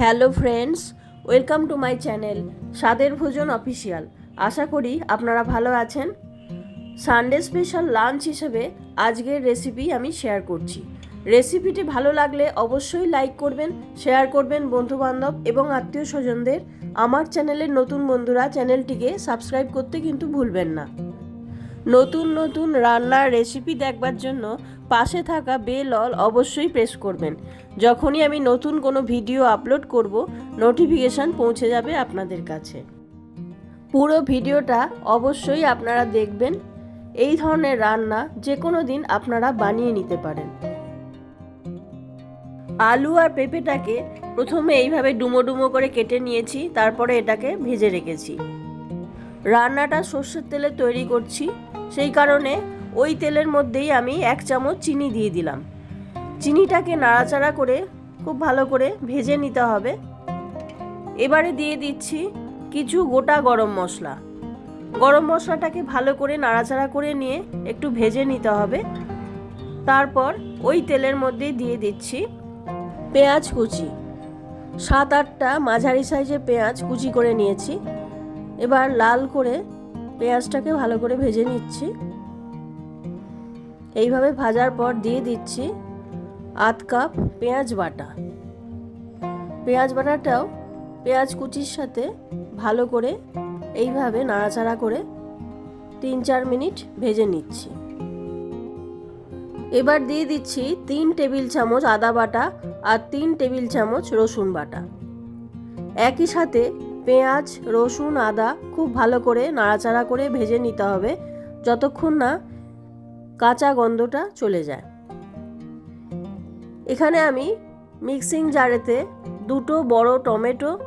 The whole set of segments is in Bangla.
Hello friends, welcome to my channel স্বাদের ভোজন অফিসিয়াল। আশা করি আপনারা ভালো আছেন। সানডে স্পেশাল লাঞ্চ হিসেবে আজকের রেসিপি আমি শেয়ার করছি। রেসিপিটি ভালো লাগলে অবশ্যই লাইক করবেন, শেয়ার করবেন বন্ধুবান্ধব এবং আত্মীয় স্বজনদের। আমার চ্যানেলের নতুন বন্ধুরা চ্যানেলটিকে সাবস্ক্রাইব করতে কিন্তু ভুলবেন না। নতুন নতুন রান্নার রেসিপি দেখবার জন্য পাশে থাকা বেল অল অবশ্যই প্রেস করবেন। যখনই আমি নতুন কোনো ভিডিও আপলোড করব নোটিফিকেশান পৌঁছে যাবে আপনাদের কাছে। পুরো ভিডিওটা অবশ্যই আপনারা দেখবেন। এই ধরনের রান্না যে কোনো দিন আপনারা বানিয়ে নিতে পারেন। আলু আর পেঁপেটাকে প্রথমে এইভাবে ডুমো ডুমো করে কেটে নিয়েছি, তারপরে এটাকে ভেজে রেখেছি। রান্নাটা সর্ষের তেলে তৈরি করছি। সেই কারণে ওই তেলের মধ্যেই আমি এক চামচ চিনি দিয়ে দিলাম। চিনিটাকে নাড়াচাড়া করে, খুব ভালো করে ভেজে নিতে হবে। এবারে দিয়ে দিচ্ছি কিছু গোটা গরম মশলা। গরম মশলাটাকে ভালো করে নাড়াচাড়া করে নিয়ে একটু ভেজে নিতে হবে। তারপর ওই তেলের মধ্যে দিয়ে দিচ্ছি পেঁয়াজ কুচি। সাত আটটা মাঝারি সাইজের পেঁয়াজ কুচি করে নিয়েছি। এবার লাল করে পেঁয়াজটাকে ভালো করে ভেজে নিচ্ছি। এইভাবে ভাজার পর দিয়ে দিচ্ছি আধ কাপ পেঁয়াজ বাটা। পেঁয়াজ বাটাটাও পেঁয়াজ কুচির সাথে ভালো করে এইভাবে নাড়াচাড়া করে তিন চার মিনিট ভেজে নিচ্ছি। এবার দিয়ে দিচ্ছি তিন টেবিল চামচ আদা বাটা আর তিন টেবিল চামচ রসুন বাটা। একই সাথে পেঁয়াজ, রসুন, আদা খুব ভালো করে নাড়াচাড়া করে ভেজে নিতে হবে যতক্ষণ না কাঁচা গন্ধটা চলে যায়। এখানে আমি মিক্সিং জারেতে দুটো বড় টমেটো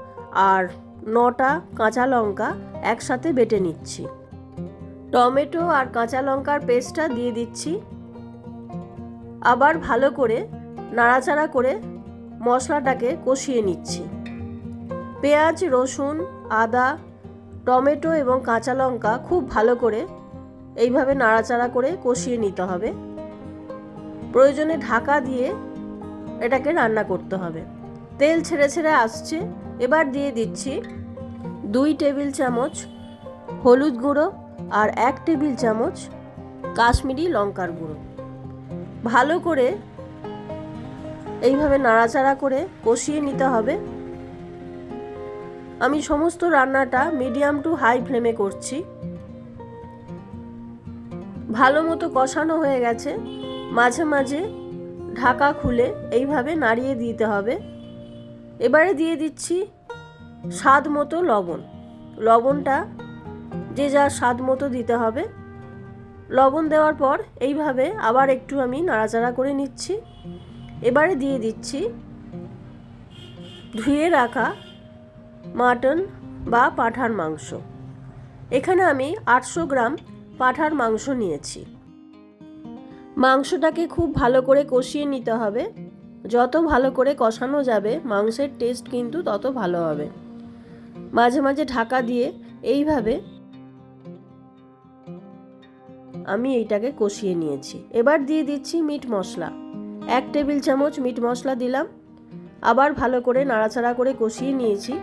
আর নটা কাঁচা লঙ্কা একসাথে বেটে নিচ্ছি। টমেটো আর কাঁচা লঙ্কার পেস্টটা দিয়ে দিচ্ছি। আবার ভালো করে নাড়াচাড়া করে মশলাটাকে কষিয়ে নিচ্ছি। পেঁয়াজ, রসুন, আদা, টমেটো এবং কাঁচা লঙ্কা খুব ভালো করে এইভাবে নাড়াচাড়া করে কষিয়ে নিতে হবে। প্রয়োজনে ঢাকা দিয়ে এটাকে রান্না করতে হবে। তেল ছেড়ে ছেড়ে আসছে। এবার দিয়ে দিচ্ছি দুই টেবিল চামচ হলুদ গুঁড়ো আর এক টেবিল চামচ কাশ্মীরি লঙ্কার গুঁড়ো। ভালো করে এইভাবে নাড়াচাড়া করে কষিয়ে নিতে হবে। আমি সমস্ত রান্নাটা মিডিয়াম টু হাই ফ্লেমে করছি। ভালো মতো কষানো হয়ে গেছে। মাঝে মাঝে ঢাকা খুলে এইভাবে নাড়িয়ে দিতে হবে। এবারে দিয়ে দিচ্ছি স্বাদ মতো লবণ। লবণটা যে যা স্বাদ মতো দিতে হবে। লবণ দেওয়ার পর এইভাবে আবার একটু আমি নাড়াচাড়া করে নিচ্ছি। এবারে দিয়ে দিচ্ছি ধুয়ে রাখা মাটন বা পাঠার মাংস। এখানে আমি আটশো গ্রাম পাঠার মাংস নিয়েছি। মাংসটাকে খুব ভালো করে কষিয়ে নিতে হবে। যত ভালো করে কষানো যাবে, মাংসের টেস্ট কিন্তু তত ভালো হবে। মাঝে মাঝে ঢাকা দিয়ে এইভাবে আমি এইটাকে কষিয়ে নিয়েছি। এবার দিয়ে দিচ্ছি মিট মশলা। এক টেবিল চামচ মিট মশলা দিলাম। আবার ভালো করে নাড়াচাড়া করে কষিয়ে নিয়েছি।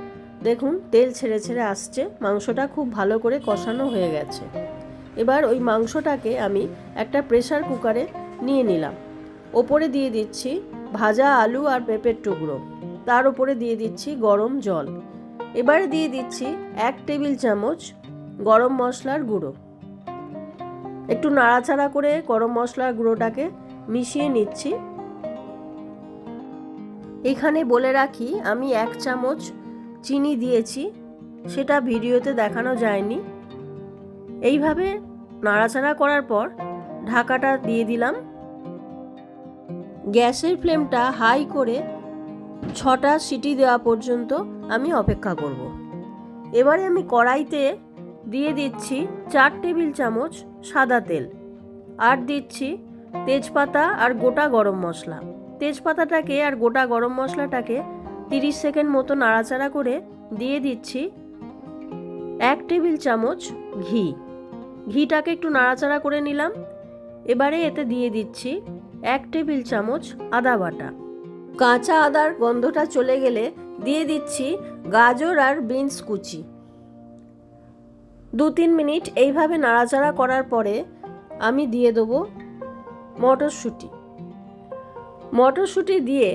দেখুন, তেল ছেড়ে ছেড়ে আসছে। মাংসটা খুব ভালো করে কষানো হয়ে গেছে। এবার ওই মাংসটাকে আমি একটা প্রেশার কুকারে নিয়ে নিলাম। ওপরে দিয়ে দিচ্ছি ভাজা আলু আর পেঁপের টুকরো। তার উপরে দিয়ে দিচ্ছি গরম জল। এবারে দিয়ে দিচ্ছি এক টেবিল চামচ গরম মশলার গুঁড়ো। একটু নাড়াচাড়া করে গরম মশলার গুঁড়োটাকে মিশিয়ে নিচ্ছি। এখানে বলে রাখি, আমি এক চামচ চিনি দিয়েছি, সেটা ভিডিওতে দেখানো যায়নি। এইভাবে নাড়াচাড়া করার পর ঢাকাটা দিয়ে দিলাম। গ্যাসের ফ্লেমটা হাই করে ছটা সিটি দেওয়া পর্যন্ত আমি অপেক্ষা করব। এবারে আমি কড়াইতে দিয়ে দিচ্ছি চার টেবিল চামচ সাদা তেল আর দিচ্ছি তেজপাতা আর গোটা গরম মশলা। তেজপাতাটাকে আর গোটা গরম মশলাটাকে তিরিশ সেকেন্ড মতো নাড়াচাড়া করে দিয়ে দিচ্ছি এক টেবিল চামচ ঘি। ঘিটাকে একটু নাড়াচাড়া করে নিলাম। এবারে এতে দিয়ে দিচ্ছি এক টেবিল চামচ আদা বাটা। কাঁচা আদার গন্ধটা চলে গেলে দিয়ে দিচ্ছি গাজর আর বিনস কুচি। দু তিন মিনিট এইভাবে নাড়াচাড়া করার পরে আমি দিয়ে দেবো মটরশুঁটি। মটরশুঁটি দিয়ে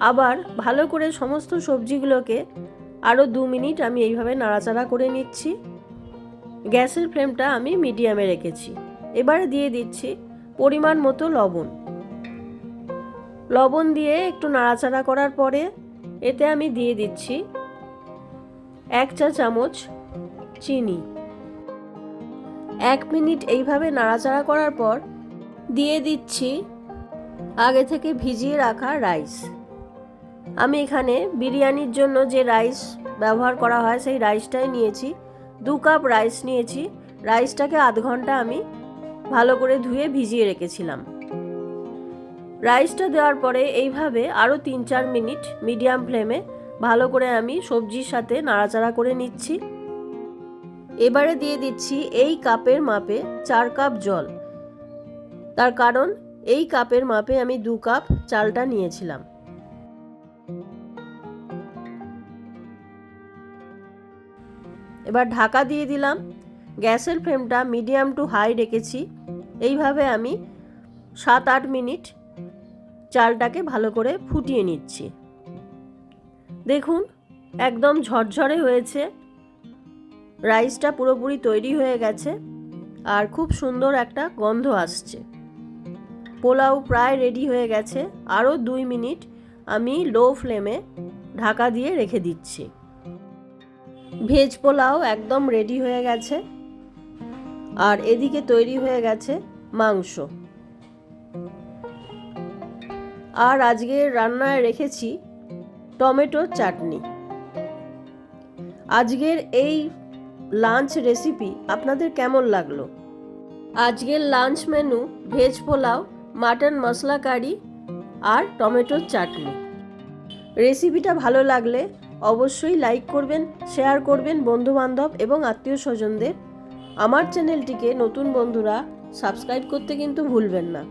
আবার ভালো করে সমস্ত সবজিগুলোকে আরও দু মিনিট আমি এইভাবে নাড়াচাড়া করে নিচ্ছি। গ্যাসের ফ্লেমটা আমি মিডিয়ামে রেখেছি। এবারে দিয়ে দিচ্ছি পরিমাণ মতো লবণ। লবণ দিয়ে একটু নাড়াচাড়া করার পরে এতে আমি দিয়ে দিচ্ছি এক চা চামচ চিনি। এক মিনিট এইভাবে নাড়াচাড়া করার পর দিয়ে দিচ্ছি আগে থেকে ভিজিয়ে রাখা রাইস। আমি এখানে বিরিয়ানির জন্য যে রাইস ব্যবহার করা হয়, সেই রাইসটাই নিয়েছি। দু কাপ রাইস নিয়েছি। রাইসটাকে আধ ঘণ্টা আমি ভালো করে ধুয়ে ভিজিয়ে রেখেছিলাম। রাইসটা দেওয়ার পরে এইভাবে আরও তিন চার মিনিট মিডিয়াম ফ্লেমে ভালো করে আমি সবজির সাথে নাড়াচাড়া করে নিচ্ছি। এবারে দিয়ে দিচ্ছি এই কাপের মাপে চার কাপ জল। তার কারণ এই কাপের মাপে আমি দু কাপ চালটা নিয়েছিলাম। এবার ঢাকা দিয়ে দিলাম গ্যাসের ফ্লেমটা মিডিয়াম টু হাই রেখেছি। এইভাবে আমি সাত আট মিনিট চালটাকে ভালো করে ফুটিয়ে নিচ্ছি। দেখুন, একদম ঝরঝরে হয়েছে। রাইসটা পুরোপুরি তৈরি হয়ে গেছে আর খুব সুন্দর একটা গন্ধ আসছে। পোলাও প্রায় রেডি হয়ে গেছে। আরও দুই মিনিট আমি লো ফ্লেমে ঢাকা দিয়ে রেখে দিচ্ছি। ভেজ পোলাও একদম রেডি হয়ে গেছে। আর এদিকে তৈরি হয়ে গেছে মাংস। আর আজকে রান্নায় রেখেছি টমেটো চাটনি। আজকের এই লাঞ্চ রেসিপি আপনাদের কেমন লাগল? আজকের lunch menu veg pulao mutton masala curry আর টমেটোর চাটনি। রেসিপিটা ভালো লাগলে অবশ্যই লাইক করবেন, শেয়ার করবেন বন্ধুবান্ধব এবং আত্মীয় স্বজনদের আমার চ্যানেলটিকে নতুন বন্ধুরা সাবস্ক্রাইব করতে কিন্তু ভুলবেন না।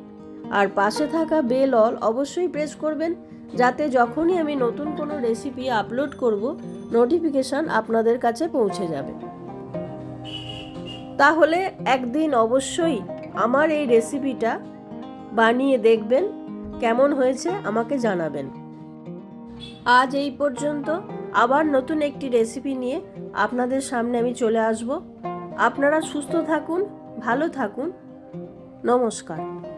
আর পাশে থাকা বেল অল অবশ্যই প্রেস করবেন, যাতে যখনই আমি নতুন কোনো রেসিপি আপলোড করব, নোটিফিকেশান আপনাদের কাছে পৌঁছে যাবে। তাহলে একদিন অবশ্যই আমার এই রেসিপিটা বানিয়ে দেখবেন কেমন হয়েছে আমাকে জানাবেন। আজ এই পর্যন্ত আবার নতুন একটি রেসিপি নিয়ে আপনাদের সামনে আমি চলে আসব। আপনারা সুস্থ থাকুন, ভালো থাকুন। নমস্কার।